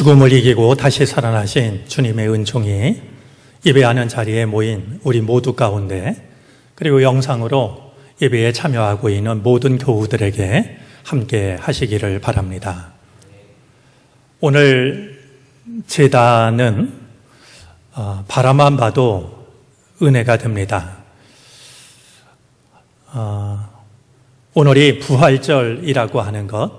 죽음을 이기고 다시 살아나신 주님의 은총이 예배하는 자리에 모인 우리 모두 가운데 그리고 영상으로 예배에 참여하고 있는 모든 교우들에게 함께 하시기를 바랍니다. 오늘 제단은 어, 바라만 봐도 은혜가 됩니다. 어, 오늘이 부활절이라고 하는 것,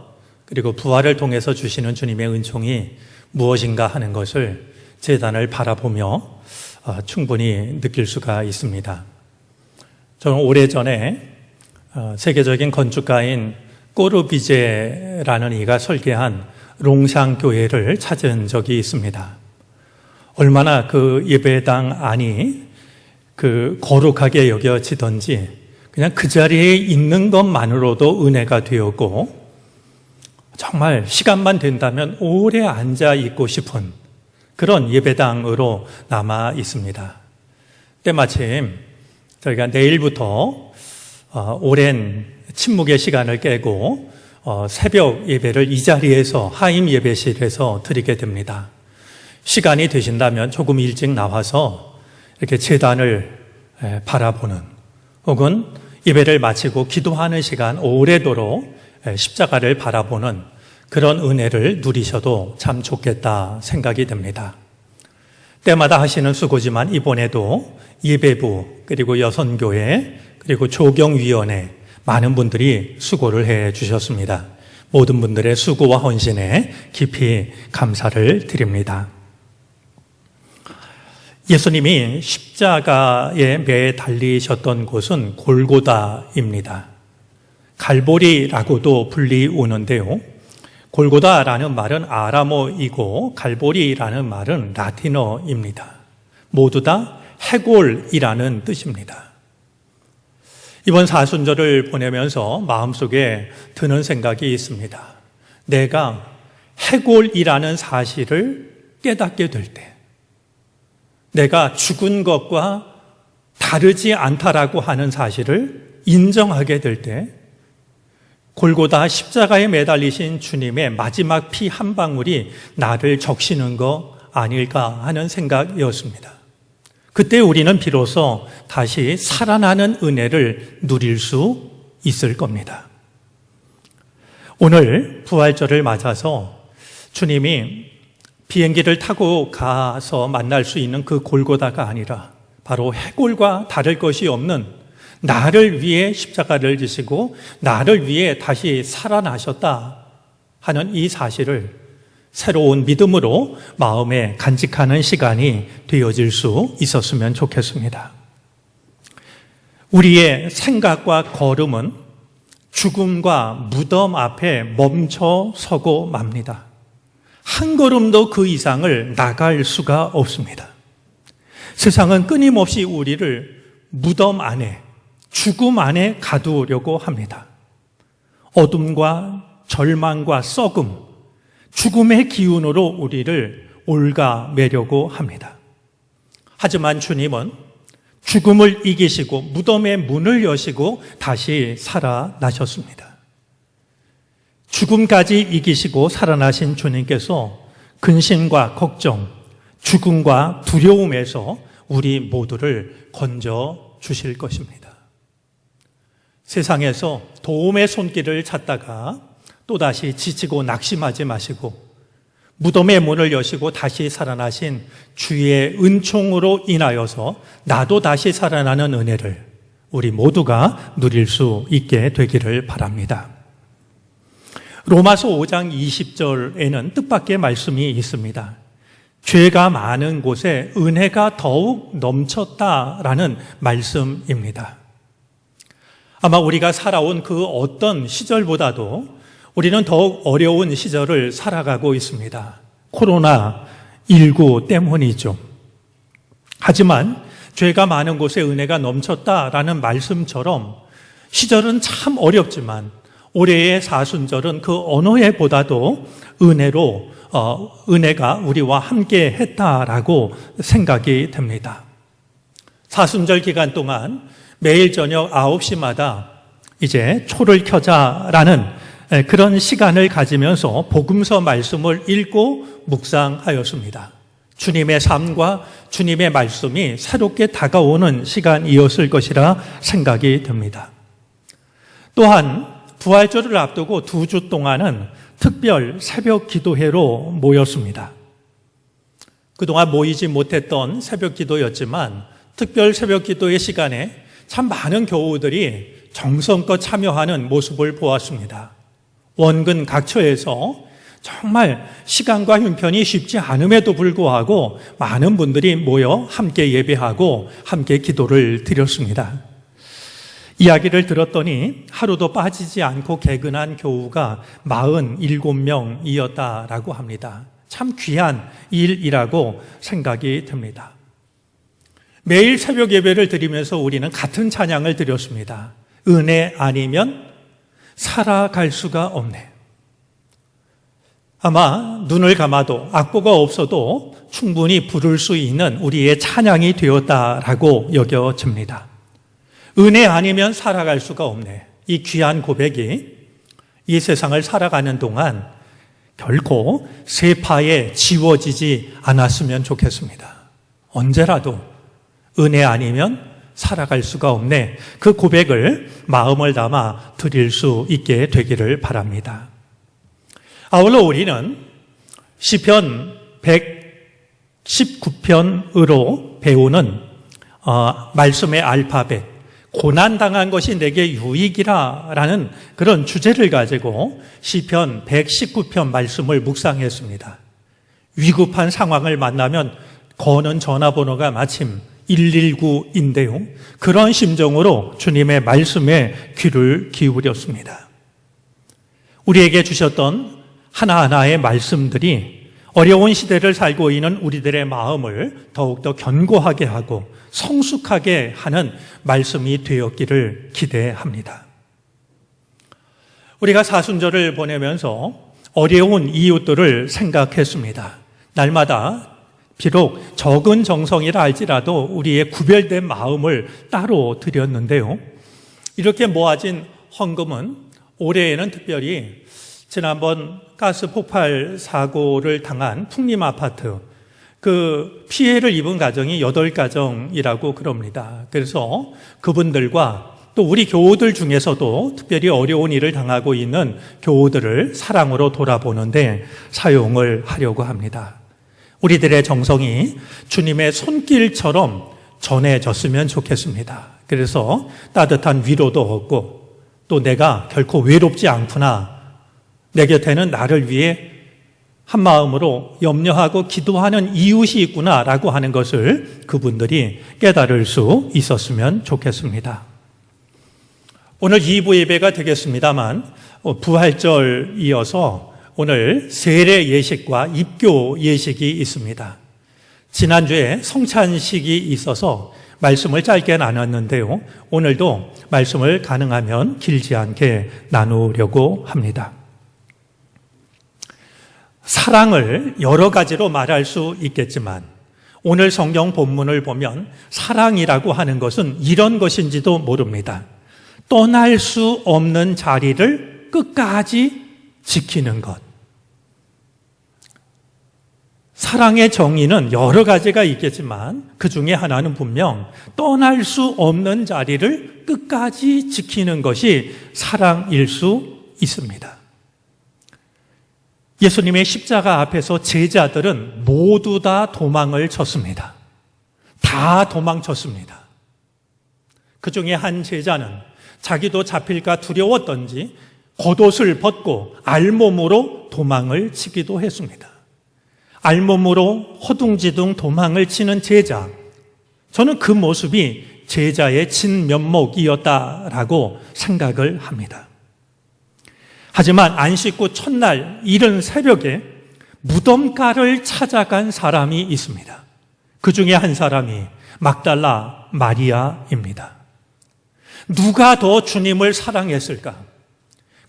그리고 부활을 통해서 주시는 주님의 은총이 무엇인가 하는 것을 재단을 바라보며 어, 충분히 느낄 수가 있습니다. 저는 오래전에 어, 세계적인 건축가인 꼬르비제라는 이가 설계한 롱샹 교회를 찾은 적이 있습니다. 얼마나 그 예배당 안이 그 거룩하게 여겨지던지 그냥 그 자리에 있는 것만으로도 은혜가 되었고 정말 시간만 된다면 오래 앉아 있고 싶은 그런 예배당으로 남아 있습니다. 때마침 저희가 내일부터 어, 오랜 침묵의 시간을 깨고 어, 새벽 예배를 이 자리에서 하임 예배실에서 드리게 됩니다. 시간이 되신다면 조금 일찍 나와서 이렇게 재단을 바라보는 혹은 예배를 마치고 기도하는 시간 오래도록 십자가를 바라보는 그런 은혜를 누리셔도 참 좋겠다 생각이 됩니다. 때마다 하시는 수고지만 이번에도 예배부 그리고 여선교회 그리고 조경위원회 많은 분들이 수고를 해 주셨습니다. 모든 분들의 수고와 헌신에 깊이 감사를 드립니다. 예수님이 십자가에 매 달리셨던 곳은 골고다입니다. 갈보리라고도 불리우는데요. 골고다라는 말은 아람어이고 갈보리라는 말은 라틴어입니다. 모두 다 해골이라는 뜻입니다. 이번 사순절을 보내면서 마음속에 드는 생각이 있습니다. 내가 해골이라는 사실을 깨닫게 될 때, 내가 죽은 것과 다르지 않다라고 하는 사실을 인정하게 될 때, 골고다 십자가에 매달리신 주님의 마지막 피 한 방울이 나를 적시는 거 아닐까 하는 생각이었습니다. 그때 우리는 비로소 다시 살아나는 은혜를 누릴 수 있을 겁니다. 오늘 부활절을 맞아서 주님이 비행기를 타고 가서 만날 수 있는 그 골고다가 아니라 바로 해골과 다를 것이 없는 나를 위해 십자가를 지시고 나를 위해 다시 살아나셨다 하는 이 사실을 새로운 믿음으로 마음에 간직하는 시간이 되어질 수 있었으면 좋겠습니다. 우리의 생각과 걸음은 죽음과 무덤 앞에 멈춰 서고 맙니다. 한 걸음도 그 이상을 나갈 수가 없습니다. 세상은 끊임없이 우리를 무덤 안에 죽음 안에 가두려고 합니다. 어둠과 절망과 썩음, 죽음의 기운으로 우리를 올가매려고 합니다. 하지만 주님은 죽음을 이기시고 무덤의 문을 여시고 다시 살아나셨습니다. 죽음까지 이기시고 살아나신 주님께서 근심과 걱정, 죽음과 두려움에서 우리 모두를 건져 주실 것입니다. 세상에서 도움의 손길을 찾다가 또다시 지치고 낙심하지 마시고 무덤의 문을 여시고 다시 살아나신 주의 은총으로 인하여서 나도 다시 살아나는 은혜를 우리 모두가 누릴 수 있게 되기를 바랍니다. 로마서 5장 20절에는 뜻밖의 말씀이 있습니다. 죄가 많은 곳에 은혜가 더욱 넘쳤다라는 말씀입니다. 아마 우리가 살아온 그 어떤 시절보다도 우리는 더욱 어려운 시절을 살아가고 있습니다. 코로나19 때문이죠. 하지만 죄가 많은 곳에 은혜가 넘쳤다라는 말씀처럼 시절은 참 어렵지만 올해의 사순절은 그 어느 해보다도 은혜로 어, 은혜가 우리와 함께 했다라고 생각이 됩니다. 사순절 기간 동안 매일 저녁 9시마다 이제 초를 켜자라는 예, 그런 시간을 가지면서 복음서 말씀을 읽고 묵상하였습니다. 주님의 삶과 주님의 말씀이 새롭게 다가오는 시간이었을 것이라 생각이 듭니다. 또한 부활절을 앞두고 두 주 동안은 특별 새벽 기도회로 모였습니다. 그동안 모이지 못했던 새벽 기도였지만 특별 새벽 기도의 시간에 참 많은 교우들이 정성껏 참여하는 모습을 보았습니다. 원근 각처에서 정말 시간과 형편이 쉽지 않음에도 불구하고 많은 분들이 모여 함께 예배하고 함께 기도를 드렸습니다. 이야기를 들었더니 하루도 빠지지 않고 개근한 교우가 47명이었다라고 합니다. 참 귀한 일이라고 생각이 듭니다. 매일 새벽 예배를 드리면서 우리는 같은 찬양을 드렸습니다. 은혜 아니면 살아갈 수가 없네. 아마 눈을 감아도 악보가 없어도 충분히 부를 수 있는 우리의 찬양이 되었다라고 여겨집니다. 은혜 아니면 살아갈 수가 없네. 이 귀한 고백이 이 세상을 살아가는 동안 결코 세파에 지워지지 않았으면 좋겠습니다. 언제라도 은혜 아니면 살아갈 수가 없네. 그 고백을 마음을 담아 드릴 수 있게 되기를 바랍니다. 아울러 우리는 시편 119편으로 배우는 어, 말씀의 알파벳 고난 당한 것이 내게 유익이라라는 그런 주제를 가지고 시편 119편 말씀을 묵상했습니다. 위급한 상황을 만나면 거는 전화번호가 마침 119인데요. 그런 심정으로 주님의 말씀에 귀를 기울였습니다. 우리에게 주셨던 하나하나의 말씀들이 어려운 시대를 살고 있는 우리들의 마음을 더욱더 견고하게 하고 성숙하게 하는 말씀이 되었기를 기대합니다. 우리가 사순절을 보내면서 어려운 이웃들을 생각했습니다. 날마다 비록 적은 정성이라 할지라도 우리의 구별된 마음을 따로 드렸는데요. 이렇게 모아진 헌금은 올해에는 특별히 지난번 가스 폭발 사고를 당한 풍림 아파트 그 피해를 입은 가정이 8가정이라고 그럽니다. 그래서 그분들과 또 우리 교우들 중에서도 특별히 어려운 일을 당하고 있는 교우들을 사랑으로 돌아보는데 사용을 하려고 합니다. 우리들의 정성이 주님의 손길처럼 전해졌으면 좋겠습니다. 그래서 따뜻한 위로도 얻고 또 내가 결코 외롭지 않구나. 내 곁에는 나를 위해 한 마음으로 염려하고 기도하는 이웃이 있구나라고 하는 것을 그분들이 깨달을 수 있었으면 좋겠습니다. 오늘 2부 예배가 되겠습니다만 부활절 이어서 오늘 세례 예식과 입교 예식이 있습니다. 지난주에 성찬식이 있어서 말씀을 짧게 나눴는데요. 오늘도 말씀을 가능하면 길지 않게 나누려고 합니다. 사랑을 여러 가지로 말할 수 있겠지만 오늘 성경 본문을 보면 사랑이라고 하는 것은 이런 것인지도 모릅니다. 떠날 수 없는 자리를 끝까지 지키는 것. 사랑의 정의는 여러 가지가 있겠지만 그 중에 하나는 분명 떠날 수 없는 자리를 끝까지 지키는 것이 사랑일 수 있습니다. 예수님의 십자가 앞에서 제자들은 모두 다 도망을 쳤습니다. 다 도망쳤습니다. 그 중에 한 제자는 자기도 잡힐까 두려웠던지 겉옷을 벗고 알몸으로 도망을 치기도 했습니다. 알몸으로 허둥지둥 도망을 치는 제자. 저는 그 모습이 제자의 진면목이었다라고 생각을 합니다. 하지만 안 씻고 첫날 이른 새벽에 무덤가를 찾아간 사람이 있습니다. 그 중에 한 사람이 막달라 마리아입니다. 누가 더 주님을 사랑했을까?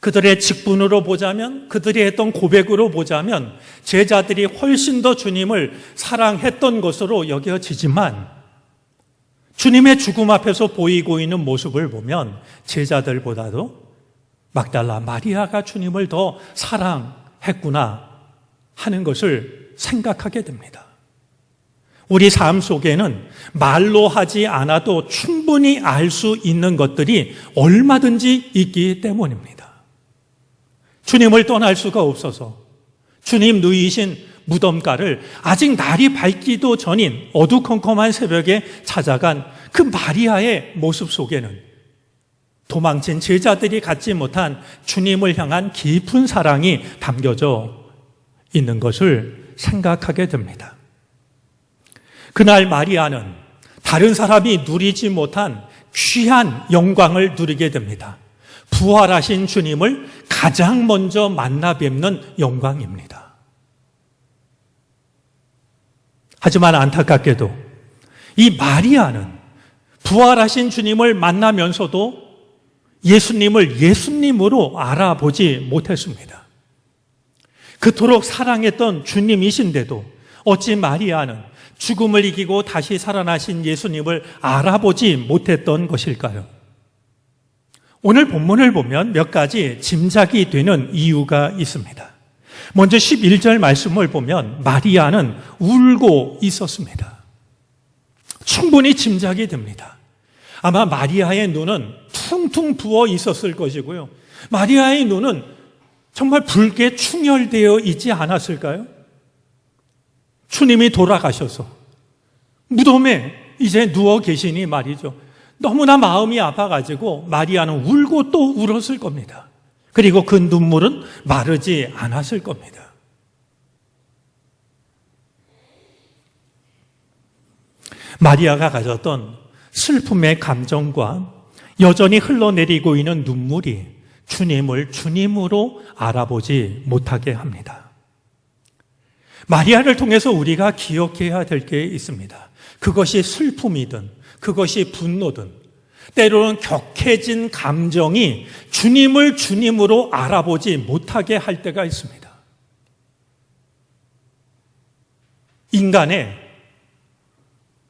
그들의 직분으로 보자면, 그들이 했던 고백으로 보자면, 제자들이 훨씬 더 주님을 사랑했던 것으로 여겨지지만, 주님의 죽음 앞에서 보이고 있는 모습을 보면, 제자들보다도 막달라 마리아가 주님을 더 사랑했구나 하는 것을 생각하게 됩니다. 우리 삶 속에는 말로 하지 않아도 충분히 알 수 있는 것들이 얼마든지 있기 때문입니다. 주님을 떠날 수가 없어서 주님 누이신 무덤가를 아직 날이 밝기도 전인 어두컴컴한 새벽에 찾아간 그 마리아의 모습 속에는 도망친 제자들이 갖지 못한 주님을 향한 깊은 사랑이 담겨져 있는 것을 생각하게 됩니다. 그날 마리아는 다른 사람이 누리지 못한 귀한 영광을 누리게 됩니다. 부활하신 주님을 가장 먼저 만나 뵙는 영광입니다. 하지만 안타깝게도 이 마리아는 부활하신 주님을 만나면서도 예수님을 예수님으로 알아보지 못했습니다. 그토록 사랑했던 주님이신데도 어찌 마리아는 죽음을 이기고 다시 살아나신 예수님을 알아보지 못했던 것일까요? 오늘 본문을 보면 몇 가지 짐작이 되는 이유가 있습니다. 먼저 11절 말씀을 보면 마리아는 울고 있었습니다. 충분히 짐작이 됩니다. 아마 마리아의 눈은 퉁퉁 부어 있었을 것이고요. 마리아의 눈은 정말 붉게 충혈되어 있지 않았을까요? 주님이 돌아가셔서 무덤에 이제 누워 계시니 말이죠. 너무나 마음이 아파가지고 마리아는 울고 또 울었을 겁니다. 그리고 그 눈물은 마르지 않았을 겁니다. 마리아가 가졌던 슬픔의 감정과 여전히 흘러내리고 있는 눈물이 주님을 주님으로 알아보지 못하게 합니다. 마리아를 통해서 우리가 기억해야 될 게 있습니다. 그것이 슬픔이든, 그것이 분노든, 때로는 격해진 감정이 주님을 주님으로 알아보지 못하게 할 때가 있습니다. 인간의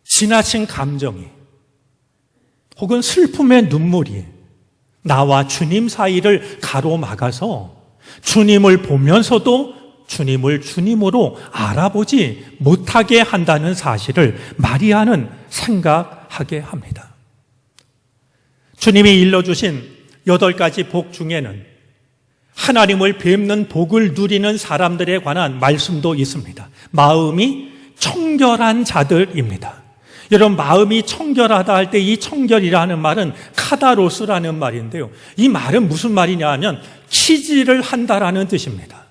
지나친 감정이 혹은 슬픔의 눈물이 나와 주님 사이를 가로막아서 주님을 보면서도 주님을 주님으로 알아보지 못하게 한다는 사실을 마리아는 생각 하게 합니다. 주님이 일러주신 여덟 가지 복 중에는 하나님을 뵙는 복을 누리는 사람들에 관한 말씀도 있습니다. 마음이 청결한 자들입니다. 여러분, 마음이 청결하다 할 때 이 청결이라는 말은 카다로스라는 말인데요. 이 말은 무슨 말이냐 하면 키지를 한다라는 뜻입니다.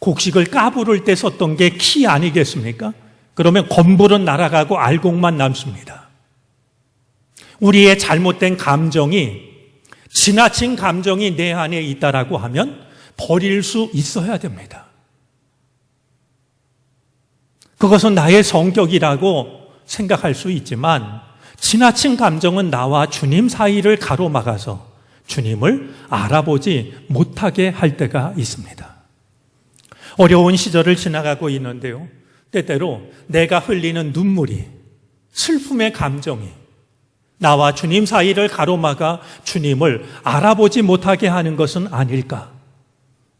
곡식을 까부를 때 썼던 게 키 아니겠습니까? 그러면 건불은 날아가고 알곡만 남습니다. 우리의 잘못된 감정이 지나친 감정이 내 안에 있다라고 하면 버릴 수 있어야 됩니다. 그것은 나의 성격이라고 생각할 수 있지만 지나친 감정은 나와 주님 사이를 가로막아서 주님을 알아보지 못하게 할 때가 있습니다. 어려운 시절을 지나가고 있는데요. 때때로 내가 흘리는 눈물이 슬픔의 감정이 나와 주님 사이를 가로막아 주님을 알아보지 못하게 하는 것은 아닐까?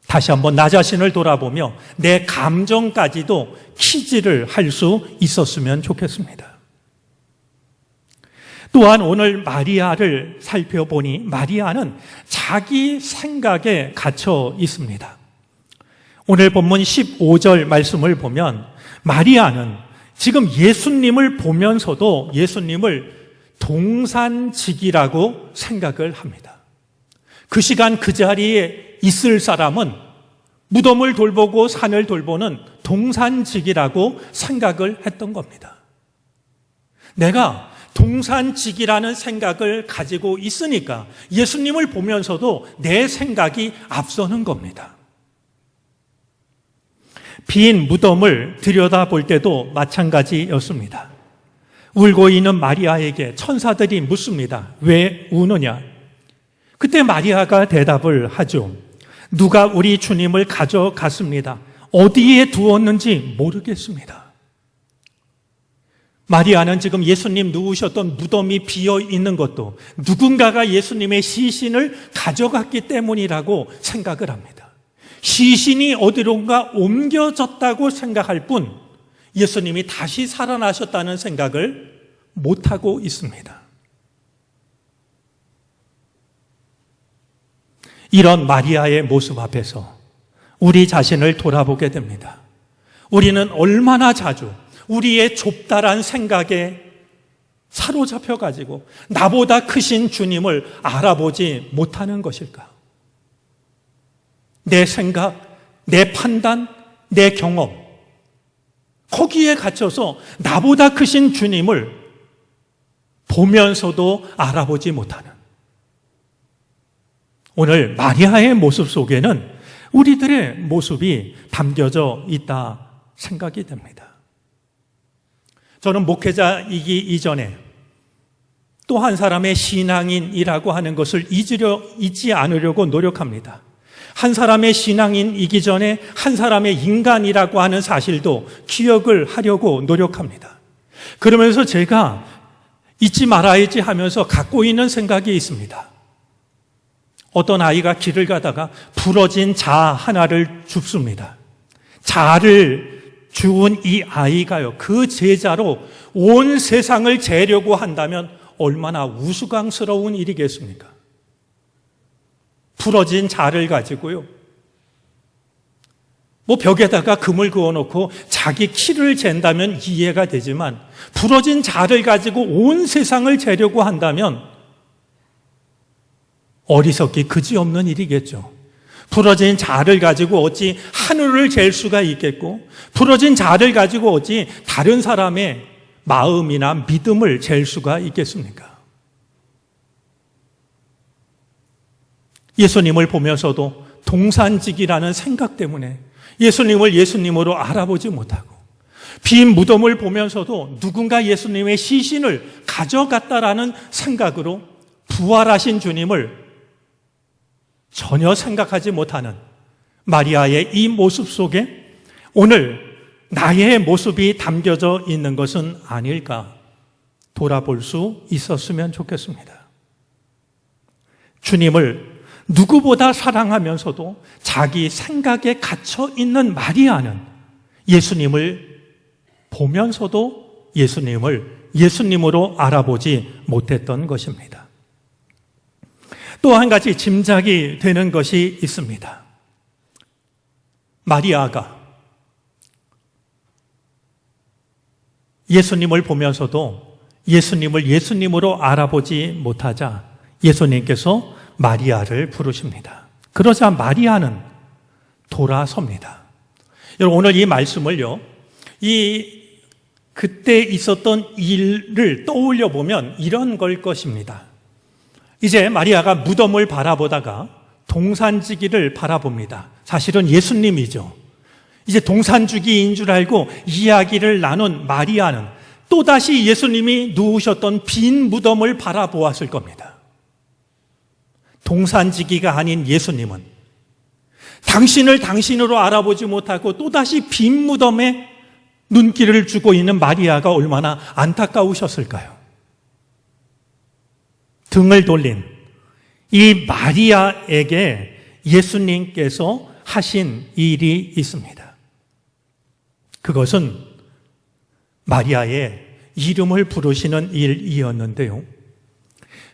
다시 한번 나 자신을 돌아보며 내 감정까지도 키지를 할 수 있었으면 좋겠습니다. 또한 오늘 마리아를 살펴보니 마리아는 자기 생각에 갇혀 있습니다. 오늘 본문 15절 말씀을 보면 마리아는 지금 예수님을 보면서도 예수님을 동산직이라고 생각을 합니다. 그 시간 그 자리에 있을 사람은 무덤을 돌보고 산을 돌보는 동산직이라고 생각을 했던 겁니다. 내가 동산직이라는 생각을 가지고 있으니까 예수님을 보면서도 내 생각이 앞서는 겁니다. 빈 무덤을 들여다볼 때도 마찬가지였습니다. 울고 있는 마리아에게 천사들이 묻습니다. 왜 우느냐? 그때 마리아가 대답을 하죠. 누가 우리 주님을 가져갔습니다. 어디에 두었는지 모르겠습니다. 마리아는 지금 예수님 누우셨던 무덤이 비어 있는 것도 누군가가 예수님의 시신을 가져갔기 때문이라고 생각을 합니다. 시신이 어디론가 옮겨졌다고 생각할 뿐 예수님이 다시 살아나셨다는 생각을 못하고 있습니다. 이런 마리아의 모습 앞에서 우리 자신을 돌아보게 됩니다. 우리는 얼마나 자주 우리의 좁다란 생각에 사로잡혀 가지고 나보다 크신 주님을 알아보지 못하는 것일까? 내 생각, 내 판단, 내 경험, 거기에 갇혀서 나보다 크신 주님을 보면서도 알아보지 못하는 오늘 마리아의 모습 속에는 우리들의 모습이 담겨져 있다 생각이 됩니다. 저는 목회자이기 이전에 또 한 사람의 신앙인이라고 하는 것을 잊으려, 잊지 않으려고 노력합니다. 한 사람의 신앙인이기 전에 한 사람의 인간이라고 하는 사실도 기억을 하려고 노력합니다. 그러면서 제가 잊지 말아야지 하면서 갖고 있는 생각이 있습니다. 어떤 아이가 길을 가다가 부러진 자 하나를 줍습니다. 자를 주운 이 아이가요, 그 제자로 온 세상을 재려고 한다면 얼마나 우스꽝스러운 일이겠습니까? 부러진 자를 가지고요. 뭐 벽에다가 금을 그어놓고 자기 키를 잰다면 이해가 되지만 부러진 자를 가지고 온 세상을 재려고 한다면 어리석기 그지없는 일이겠죠. 부러진 자를 가지고 어찌 하늘을 잴 수가 있겠고, 부러진 자를 가지고 어찌 다른 사람의 마음이나 믿음을 잴 수가 있겠습니까? 예수님을 보면서도 동산직이라는 생각 때문에 예수님을 예수님으로 알아보지 못하고, 빈 무덤을 보면서도 누군가 예수님의 시신을 가져갔다라는 생각으로 부활하신 주님을 전혀 생각하지 못하는 마리아의 이 모습 속에 오늘 나의 모습이 담겨져 있는 것은 아닐까 돌아볼 수 있었으면 좋겠습니다. 주님을 누구보다 사랑하면서도 자기 생각에 갇혀 있는 마리아는 예수님을 보면서도 예수님을 예수님으로 알아보지 못했던 것입니다. 또 한 가지 짐작이 되는 것이 있습니다. 마리아가 예수님을 보면서도 예수님을 예수님으로 알아보지 못하자 예수님께서 마리아를 부르십니다. 그러자 마리아는 돌아섭니다. 여러분, 오늘 이 말씀을요, 이 그때 있었던 일을 떠올려 보면 이런 걸 것입니다. 이제 마리아가 무덤을 바라보다가 동산지기를 바라봅니다. 사실은 예수님이죠. 이제 동산주기인 줄 알고 이야기를 나눈 마리아는 또다시 예수님이 누우셨던 빈 무덤을 바라보았을 겁니다. 동산지기가 아닌 예수님은 당신을 당신으로 알아보지 못하고 또다시 빈 무덤에 눈길을 주고 있는 마리아가 얼마나 안타까우셨을까요? 등을 돌린 이 마리아에게 예수님께서 하신 일이 있습니다. 그것은 마리아의 이름을 부르시는 일이었는데요.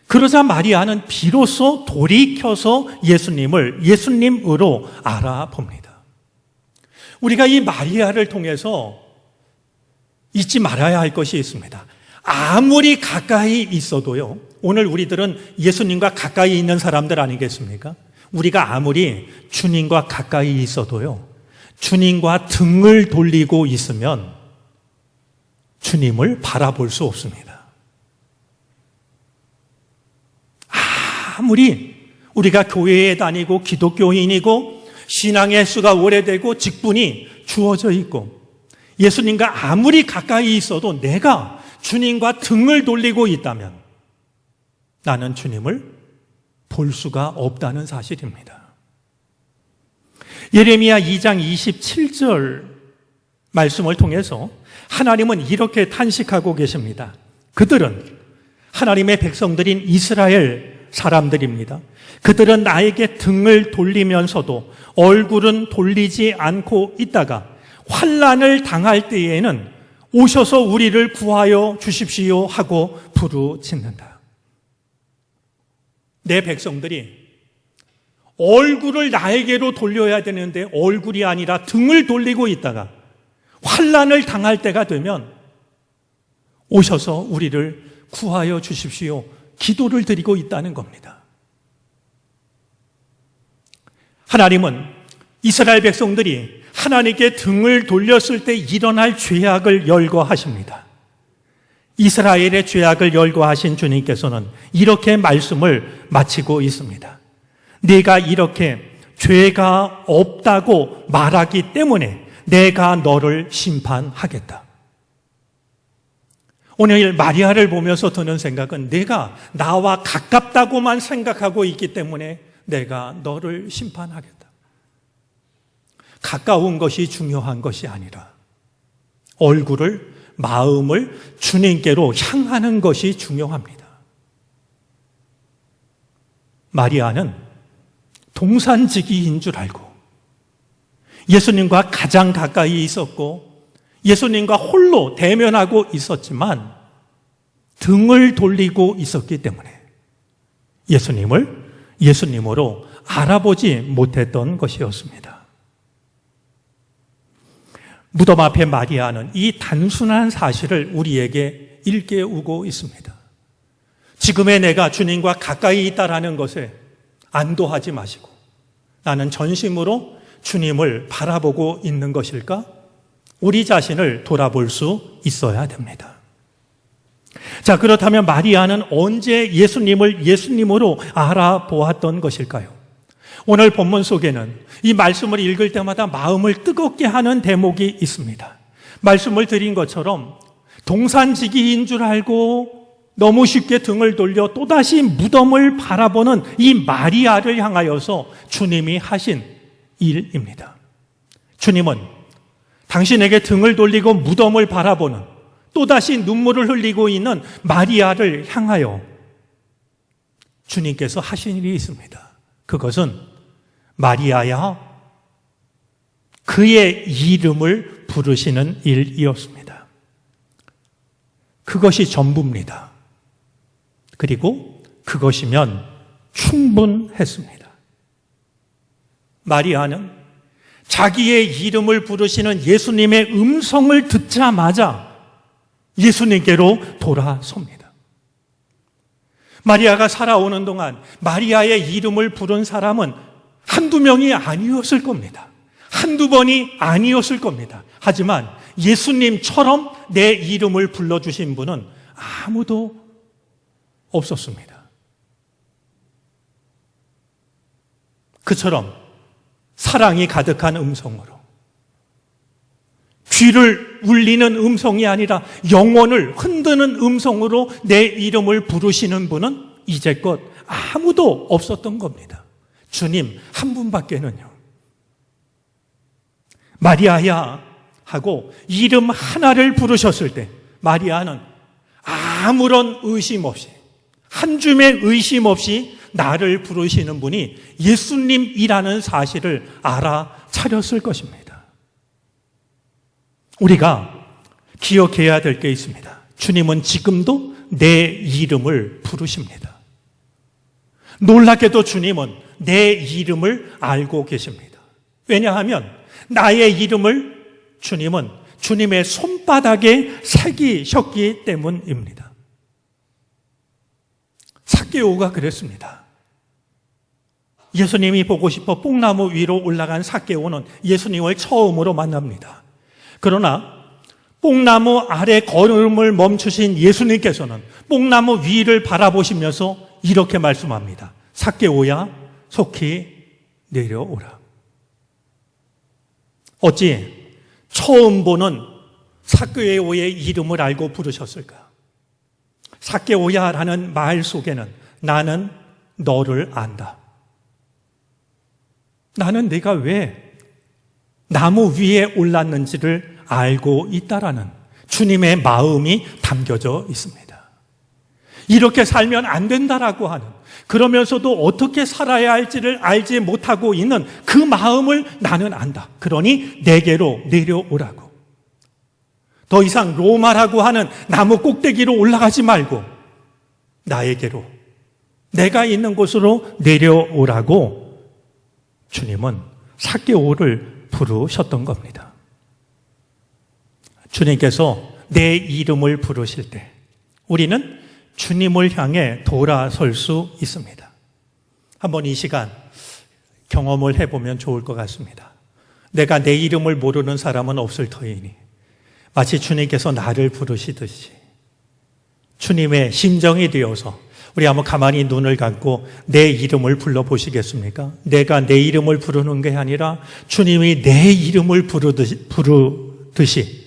그러자 마리아는 비로소 돌이켜서 예수님을 예수님으로 알아봅니다. 우리가 이 마리아를 통해서 잊지 말아야 할 것이 있습니다. 아무리 가까이 있어도요, 오늘 우리들은 예수님과 가까이 있는 사람들 아니겠습니까? 우리가 아무리 주님과 가까이 있어도요, 주님과 등을 돌리고 있으면 주님을 바라볼 수 없습니다. 아무리 우리가 교회에 다니고 기독교인이고 신앙의 수가 오래되고 직분이 주어져 있고 예수님과 아무리 가까이 있어도 내가 주님과 등을 돌리고 있다면 나는 주님을 볼 수가 없다는 사실입니다. 예레미야 2장 27절 말씀을 통해서 하나님은 이렇게 탄식하고 계십니다. 그들은 하나님의 백성들인 이스라엘 사람들입니다. 그들은 나에게 등을 돌리면서도 얼굴은 돌리지 않고 있다가 환란을 당할 때에는 오셔서 우리를 구하여 주십시오 하고 부르짖는다. 내 백성들이 얼굴을 나에게로 돌려야 되는데 얼굴이 아니라 등을 돌리고 있다가 환란을 당할 때가 되면 오셔서 우리를 구하여 주십시오. 기도를 드리고 있다는 겁니다. 하나님은 이스라엘 백성들이 하나님께 등을 돌렸을 때 일어날 죄악을 열거하십니다. 이스라엘의 죄악을 열거하신 주님께서는 이렇게 말씀을 마치고 있습니다. 네가 이렇게 죄가 없다고 말하기 때문에 내가 너를 심판하겠다. 오늘 마리아를 보면서 드는 생각은 내가 나와 가깝다고만 생각하고 있기 때문에 내가 너를 심판하겠다. 가까운 것이 중요한 것이 아니라 얼굴을, 마음을 주님께로 향하는 것이 중요합니다. 마리아는 동산지기인 줄 알고 예수님과 가장 가까이 있었고 예수님과 홀로 대면하고 있었지만 등을 돌리고 있었기 때문에 예수님을 예수님으로 알아보지 못했던 것이었습니다. 무덤 앞에 마리아는 이 단순한 사실을 우리에게 일깨우고 있습니다. 지금의 내가 주님과 가까이 있다라는 것에 안도하지 마시고 나는 전심으로 주님을 바라보고 있는 것일까? 우리 자신을 돌아볼 수 있어야 됩니다. 자, 그렇다면 마리아는 언제 예수님을 예수님으로 알아보았던 것일까요? 오늘 본문 속에는 이 말씀을 읽을 때마다 마음을 뜨겁게 하는 대목이 있습니다. 말씀을 드린 것처럼 동산지기인 줄 알고 너무 쉽게 등을 돌려 또다시 무덤을 바라보는 이 마리아를 향하여서 주님이 하신 일입니다. 주님은 당신에게 등을 돌리고 무덤을 바라보는 또다시 눈물을 흘리고 있는 마리아를 향하여 주님께서 하신 일이 있습니다. 그것은 마리아야 그의 이름을 부르시는 일이었습니다. 그것이 전부입니다. 그리고 그것이면 충분했습니다. 마리아는 자기의 이름을 부르시는 예수님의 음성을 듣자마자 예수님께로 돌아섭니다. 마리아가 살아오는 동안 마리아의 이름을 부른 사람은 한두 명이 아니었을 겁니다. 한두 번이 아니었을 겁니다. 하지만 예수님처럼 내 이름을 불러주신 분은 아무도 없었습니다. 그처럼 사랑이 가득한 음성으로 귀를 울리는 음성이 아니라 영혼을 흔드는 음성으로 내 이름을 부르시는 분은 이제껏 아무도 없었던 겁니다. 주님 한 분밖에는요. 마리아야 하고 이름 하나를 부르셨을 때 마리아는 아무런 의심 없이 한 줌의 의심 없이 나를 부르시는 분이 예수님이라는 사실을 알아차렸을 것입니다. 우리가 기억해야 될 게 있습니다. 주님은 지금도 내 이름을 부르십니다. 놀랍게도 주님은 내 이름을 알고 계십니다. 왜냐하면 나의 이름을 주님은 주님의 손바닥에 새기셨기 때문입니다. 사개오가 그랬습니다. 예수님이 보고 싶어 뽕나무 위로 올라간 사개오는 예수님을 처음으로 만납니다. 그러나 뽕나무 아래 걸음을 멈추신 예수님께서는 뽕나무 위를 바라보시면서 이렇게 말씀합니다. 사개오야 속히 내려오라. 어찌 처음 보는 사개오의 이름을 알고 부르셨을까? 사개오야라는 말 속에는 나는 너를 안다. 나는 내가 왜 나무 위에 올랐는지를 알고 있다라는 주님의 마음이 담겨져 있습니다. 이렇게 살면 안 된다라고 하는 그러면서도 어떻게 살아야 할지를 알지 못하고 있는 그 마음을 나는 안다. 그러니 내게로 내려오라고. 더 이상 로마라고 하는 나무 꼭대기로 올라가지 말고 나에게로 내가 있는 곳으로 내려오라고 주님은 사개오를 부르셨던 겁니다. 주님께서 내 이름을 부르실 때 우리는 주님을 향해 돌아설 수 있습니다. 한번 이 시간 경험을 해보면 좋을 것 같습니다. 내가 내 이름을 모르는 사람은 없을 터이니 마치 주님께서 나를 부르시듯이 주님의 심정이 되어서 우리 한번 가만히 눈을 감고 내 이름을 불러 보시겠습니까? 내가 내 이름을 부르는 게 아니라 주님이 내 이름을 부르듯이, 부르듯이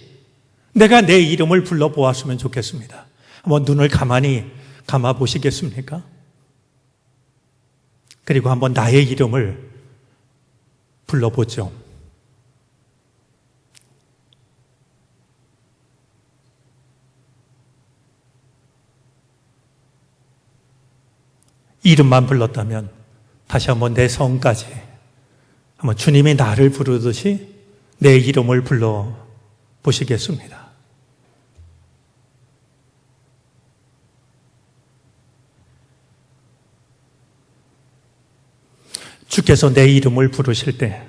내가 내 이름을 불러 보았으면 좋겠습니다. 한번 눈을 가만히 감아 보시겠습니까? 그리고 한번 나의 이름을 불러보죠. 이름만 불렀다면 다시 한번 내 성까지 한번 주님이 나를 부르듯이 내 이름을 불러 보시겠습니다. 주께서 내 이름을 부르실 때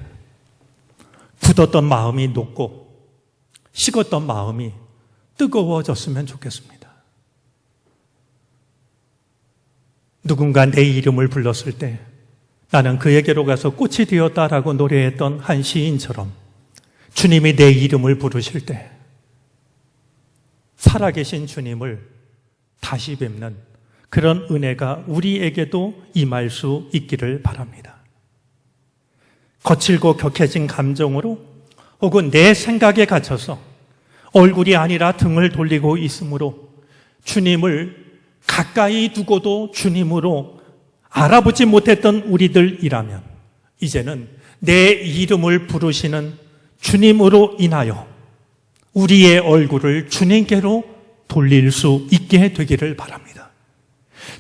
굳었던 마음이 녹고 식었던 마음이 뜨거워졌으면 좋겠습니다. 누군가 내 이름을 불렀을 때 나는 그에게로 가서 꽃이 되었다라고 노래했던 한 시인처럼 주님이 내 이름을 부르실 때 살아계신 주님을 다시 뵙는 그런 은혜가 우리에게도 임할 수 있기를 바랍니다. 거칠고 격해진 감정으로 혹은 내 생각에 갇혀서 얼굴이 아니라 등을 돌리고 있으므로 주님을 가까이 두고도 주님으로 알아보지 못했던 우리들이라면 이제는 내 이름을 부르시는 주님으로 인하여 우리의 얼굴을 주님께로 돌릴 수 있게 되기를 바랍니다.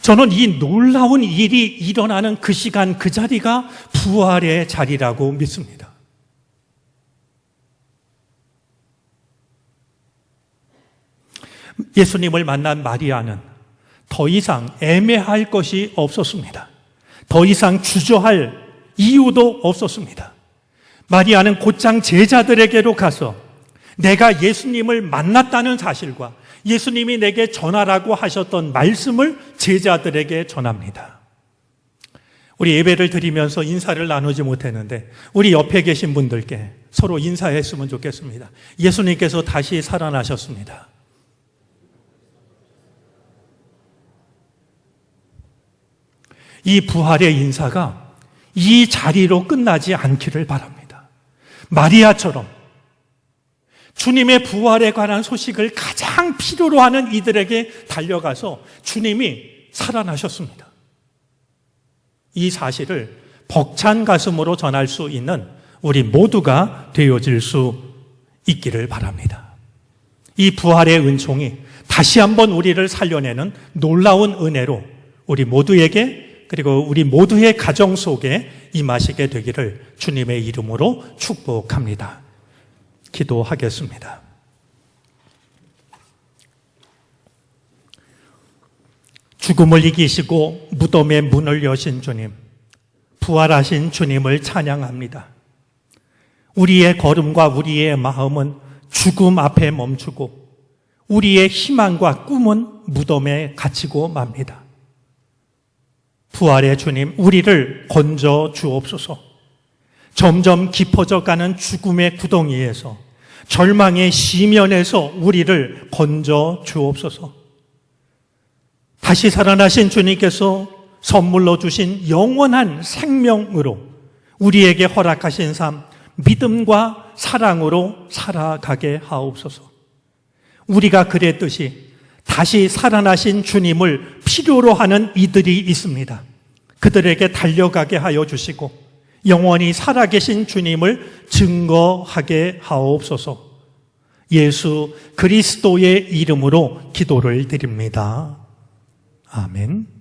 저는 이 놀라운 일이 일어나는 그 시간 그 자리가 부활의 자리라고 믿습니다. 예수님을 만난 마리아는 더 이상 애매할 것이 없었습니다. 더 이상 주저할 이유도 없었습니다. 마리아는 곧장 제자들에게로 가서 내가 예수님을 만났다는 사실과 예수님이 내게 전하라고 하셨던 말씀을 제자들에게 전합니다. 우리 예배를 드리면서 인사를 나누지 못했는데 우리 옆에 계신 분들께 서로 인사했으면 좋겠습니다. 예수님께서 다시 살아나셨습니다. 이 부활의 인사가 이 자리로 끝나지 않기를 바랍니다. 마리아처럼 주님의 부활에 관한 소식을 가장 필요로 하는 이들에게 달려가서 주님이 살아나셨습니다. 이 사실을 벅찬 가슴으로 전할 수 있는 우리 모두가 되어질 수 있기를 바랍니다. 이 부활의 은총이 다시 한번 우리를 살려내는 놀라운 은혜로 우리 모두에게 그리고 우리 모두의 가정 속에 임하시게 되기를 주님의 이름으로 축복합니다. 기도하겠습니다. 죽음을 이기시고 무덤의 문을 여신 주님, 부활하신 주님을 찬양합니다. 우리의 걸음과 우리의 마음은 죽음 앞에 멈추고 우리의 희망과 꿈은 무덤에 갇히고 맙니다. 부활의 주님, 우리를 건져 주옵소서. 점점 깊어져 가는 죽음의 구덩이에서 절망의 시면에서 우리를 건져 주옵소서. 다시 살아나신 주님께서 선물로 주신 영원한 생명으로 우리에게 허락하신 삶, 믿음과 사랑으로 살아가게 하옵소서. 우리가 그랬듯이 다시 살아나신 주님을 필요로 하는 이들이 있습니다. 그들에게 달려가게 하여 주시고 영원히 살아계신 주님을 증거하게 하옵소서. 예수 그리스도의 이름으로 기도를 드립니다. 아멘.